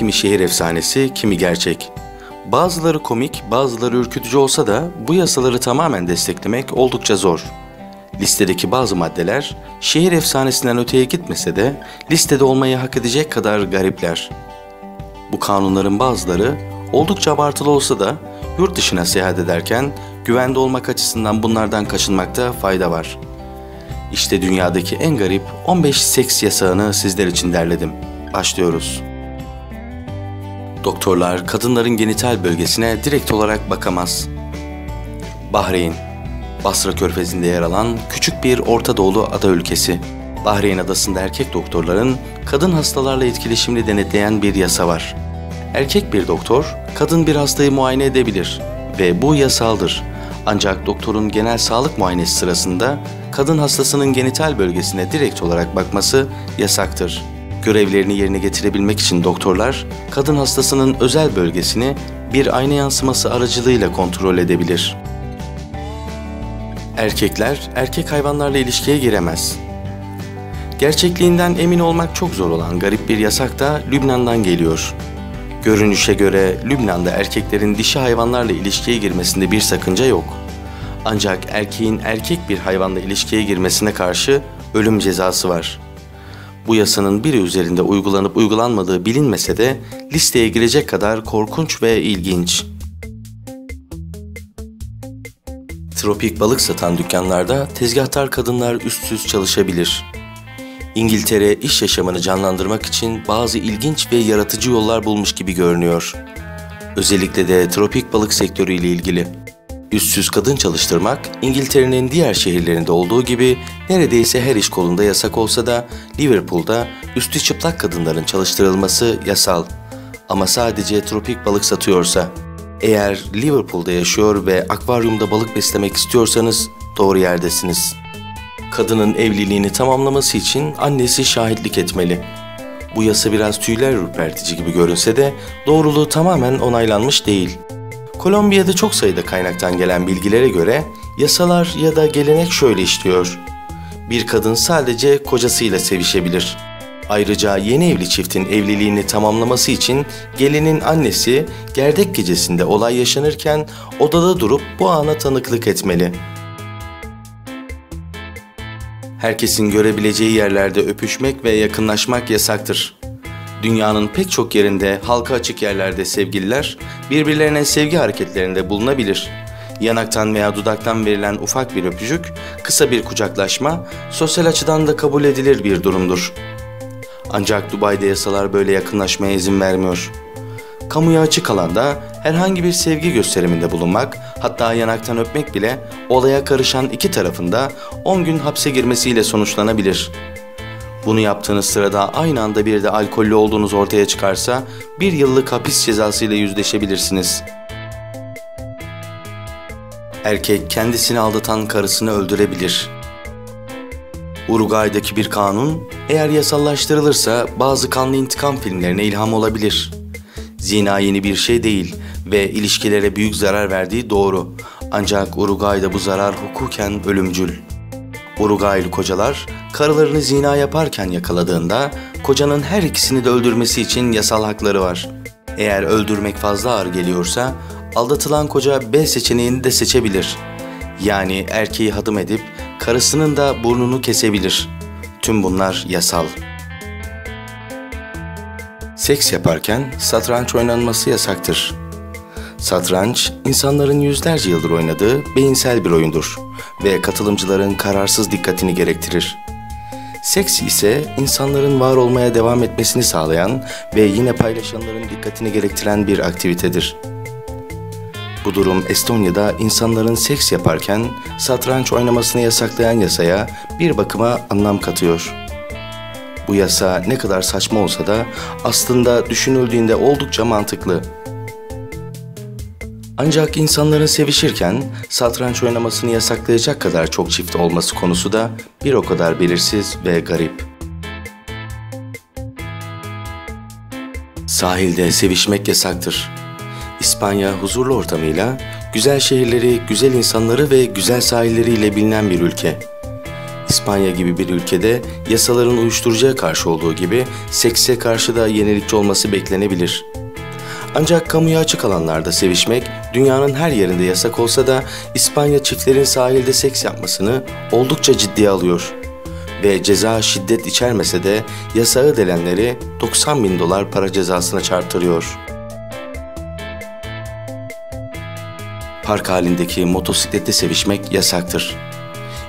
kimi şehir efsanesi, kimi gerçek. Bazıları komik, bazıları ürkütücü olsa da bu yasaları tamamen desteklemek oldukça zor. Listedeki bazı maddeler şehir efsanesinden öteye gitmese de listede olmayı hak edecek kadar garipler. Bu kanunların bazıları oldukça abartılı olsa da yurt dışına seyahat ederken güvende olmak açısından bunlardan kaçınmakta fayda var. İşte dünyadaki en garip 15 seks yasağını sizler için derledim. Başlıyoruz. Doktorlar kadınların genital bölgesine direkt olarak bakamaz. Bahreyn, Basra Körfezi'nde yer alan küçük bir Orta Doğulu ada ülkesi. Bahreyn adasında erkek doktorların kadın hastalarla etkileşimini denetleyen bir yasa var. Erkek bir doktor, kadın bir hastayı muayene edebilir ve bu yasaldır. Ancak doktorun genel sağlık muayenesi sırasında kadın hastasının genital bölgesine direkt olarak bakması yasaktır. Görevlerini yerine getirebilmek için doktorlar, kadın hastasının özel bölgesini bir ayna yansıması aracılığıyla kontrol edebilir. Erkekler erkek hayvanlarla ilişkiye giremez. Gerçekliğinden emin olmak çok zor olan garip bir yasak da Lübnan'dan geliyor. Görünüşe göre Lübnan'da erkeklerin dişi hayvanlarla ilişkiye girmesinde bir sakınca yok. Ancak erkeğin erkek bir hayvanla ilişkiye girmesine karşı ölüm cezası var. Bu yasanın biri üzerinde uygulanıp uygulanmadığı bilinmese de listeye girecek kadar korkunç ve ilginç. Tropik balık satan dükkanlarda tezgahtar kadınlar üstsüz çalışabilir. İngiltere iş yaşamını canlandırmak için bazı ilginç ve yaratıcı yollar bulmuş gibi görünüyor. Özellikle de tropik balık sektörüyle ilgili. Üstsüz kadın çalıştırmak İngiltere'nin diğer şehirlerinde olduğu gibi neredeyse her iş kolunda yasak olsa da Liverpool'da üstü çıplak kadınların çalıştırılması yasal. Ama sadece tropik balık satıyorsa. Eğer Liverpool'da yaşıyor ve akvaryumda balık beslemek istiyorsanız doğru yerdesiniz. Kadının evliliğini tamamlaması için annesi şahitlik etmeli. Bu yasa biraz tüyler ürpertici gibi görünse de doğruluğu tamamen onaylanmış değil. Kolombiya'da çok sayıda kaynaktan gelen bilgilere göre yasalar ya da gelenek şöyle işliyor. Bir kadın sadece kocasıyla sevişebilir. Ayrıca yeni evli çiftin evliliğini tamamlaması için gelinin annesi gerdek gecesinde olay yaşanırken odada durup bu ana tanıklık etmeli. Herkesin görebileceği yerlerde öpüşmek ve yakınlaşmak yasaktır. Dünyanın pek çok yerinde halka açık yerlerde sevgililer birbirlerine sevgi hareketlerinde bulunabilir. Yanaktan veya dudaktan verilen ufak bir öpücük, kısa bir kucaklaşma sosyal açıdan da kabul edilir bir durumdur. Ancak Dubai'de yasalar böyle yakınlaşmaya izin vermiyor. Kamuya açık alanda herhangi bir sevgi gösteriminde bulunmak, hatta yanaktan öpmek bile olaya karışan iki tarafında 10 gün hapse girmesiyle sonuçlanabilir. Bunu yaptığınız sırada aynı anda bir de alkollü olduğunuz ortaya çıkarsa bir yıllık hapis cezasıyla yüzleşebilirsiniz. Erkek kendisini aldatan karısını öldürebilir. Uruguay'daki bir kanun eğer yasallaştırılırsa bazı kanlı intikam filmlerine ilham olabilir. Zina yeni bir şey değil ve ilişkilere büyük zarar verdiği doğru. Ancak Uruguay'da bu zarar hukuken ölümcül. Uruguaylı kocalar karılarını zina yaparken yakaladığında kocanın her ikisini de öldürmesi için yasal hakları var. Eğer öldürmek fazla ağır geliyorsa aldatılan koca B seçeneğini de seçebilir. Yani erkeği hadım edip karısının da burnunu kesebilir. Tüm bunlar yasal. Seks yaparken satranç oynanması yasaktır. Satranç, insanların yüzlerce yıldır oynadığı beyinsel bir oyundur ve katılımcıların kararsız dikkatini gerektirir. Seks ise insanların var olmaya devam etmesini sağlayan ve yine paylaşanların dikkatini gerektiren bir aktivitedir. Bu durum Estonya'da insanların seks yaparken satranç oynamasını yasaklayan yasaya bir bakıma anlam katıyor. Bu yasa ne kadar saçma olsa da aslında düşünüldüğünde oldukça mantıklı. Ancak insanların sevişirken satranç oynamasını yasaklayacak kadar çok çift olması konusu da bir o kadar belirsiz ve garip. Sahilde sevişmek yasaktır. İspanya huzurlu ortamıyla, güzel şehirleri, güzel insanları ve güzel sahilleriyle bilinen bir ülke. İspanya gibi bir ülkede yasaların uyuşturucuya karşı olduğu gibi sekse karşı da yenilikçi olması beklenebilir. Ancak kamuya açık alanlarda sevişmek dünyanın her yerinde yasak olsa da İspanya çiftlerin sahilde seks yapmasını oldukça ciddiye alıyor. Ve ceza şiddet içermese de yasağı delenleri 90 bin dolar para cezasına çarptırıyor. Park halindeki motosiklette sevişmek yasaktır.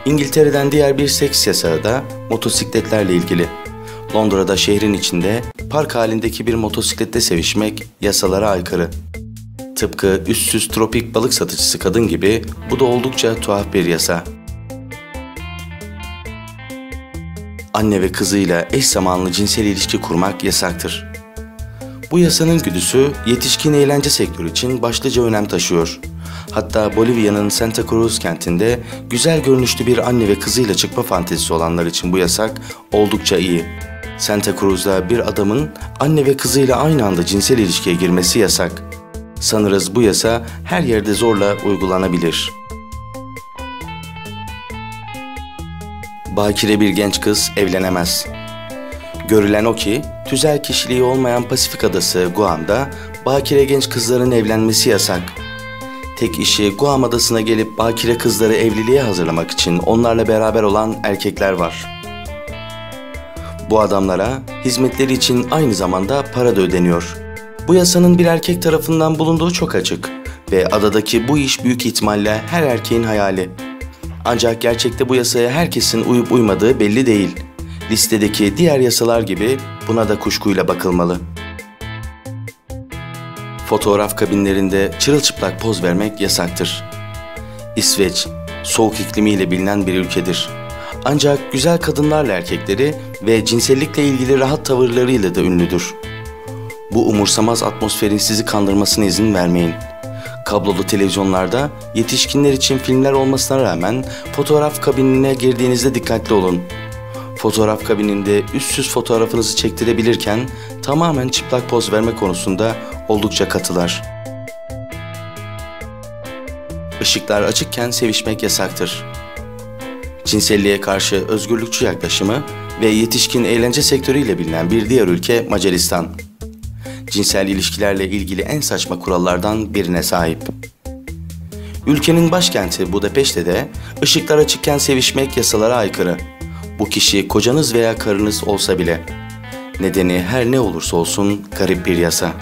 İngiltere'den diğer bir seks yasağı da motosikletlerle ilgili. Londra'da şehrin içinde park halindeki bir motosiklette sevişmek yasalara aykırı. Tıpkı üstsüz tropik balık satıcısı kadın gibi bu da oldukça tuhaf bir yasa. Anne ve kızıyla eş zamanlı cinsel ilişki kurmak yasaktır. Bu yasanın güdüsü yetişkin eğlence sektörü için başlıca önem taşıyor. Hatta Bolivya'nın Santa Cruz kentinde güzel görünüşlü bir anne ve kızıyla çıkma fantezisi olanlar için bu yasak oldukça iyi. Santa Cruz'da bir adamın anne ve kızıyla aynı anda cinsel ilişkiye girmesi yasak. Sanırız bu yasa her yerde zorla uygulanabilir. Bakire bir genç kız evlenemez. Görülen o ki, tüzel kişiliği olmayan Pasifik adası Guam'da bakire genç kızların evlenmesi yasak. Tek işi Guam adasına gelip bakire kızları evliliğe hazırlamak için onlarla beraber olan erkekler var. Bu adamlara hizmetleri için aynı zamanda para da ödeniyor. Bu yasanın bir erkek tarafından bulunduğu çok açık ve adadaki bu iş büyük ihtimalle her erkeğin hayali. Ancak gerçekte bu yasaya herkesin uyup uymadığı belli değil. Listedeki diğer yasalar gibi buna da kuşkuyla bakılmalı. Fotoğraf kabinlerinde çırılçıplak poz vermek yasaktır. İsveç, soğuk iklimiyle bilinen bir ülkedir. Ancak güzel kadınlarla erkekleri ve cinsellikle ilgili rahat tavırlarıyla da ünlüdür. Bu umursamaz atmosferin sizi kandırmasına izin vermeyin. Kablolu televizyonlarda yetişkinler için filmler olmasına rağmen fotoğraf kabinine girdiğinizde dikkatli olun. Fotoğraf kabininde üstsüz fotoğrafınızı çektirebilirken tamamen çıplak poz verme konusunda oldukça katılar. Işıklar açıkken sevişmek yasaktır. Cinselliğe karşı özgürlükçü yaklaşımı ve yetişkin eğlence sektörüyle bilinen bir diğer ülke Macaristan. Cinsel ilişkilerle ilgili en saçma kurallardan birine sahip. Ülkenin başkenti Budapeşte de ışıklar açıkken sevişmek yasalara aykırı. Bu kişi kocanız veya karınız olsa bile. Nedeni her ne olursa olsun garip bir yasa.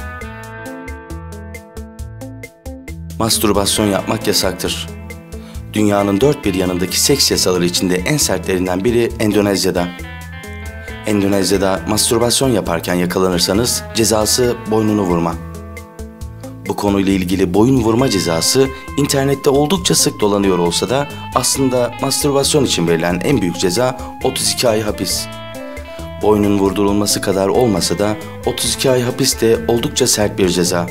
Mastürbasyon yapmak yasaktır. Dünyanın dört bir yanındaki seks yasaları içinde en sertlerinden biri Endonezya'da. Endonezya'da mastürbasyon yaparken yakalanırsanız cezası boynunu vurma. Bu konuyla ilgili boyun vurma cezası internette oldukça sık dolanıyor olsa da aslında mastürbasyon için verilen en büyük ceza 32 ay hapis. Boynun vurdurulması kadar olmasa da 32 ay hapis de oldukça sert bir ceza.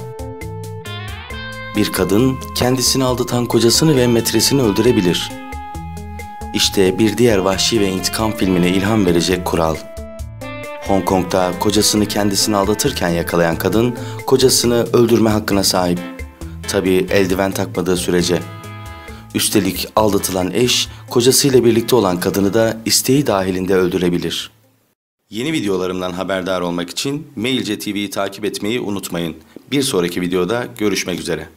Bir kadın kendisini aldatan kocasını ve metresini öldürebilir. İşte bir diğer vahşi ve intikam filmine ilham verecek kural. Hong Kong'da kocasını kendisini aldatırken yakalayan kadın kocasını öldürme hakkına sahip. Tabi eldiven takmadığı sürece. Üstelik aldatılan eş kocasıyla birlikte olan kadını da isteği dahilinde öldürebilir. Yeni videolarımdan haberdar olmak için Mailce TV'yi takip etmeyi unutmayın. Bir sonraki videoda görüşmek üzere.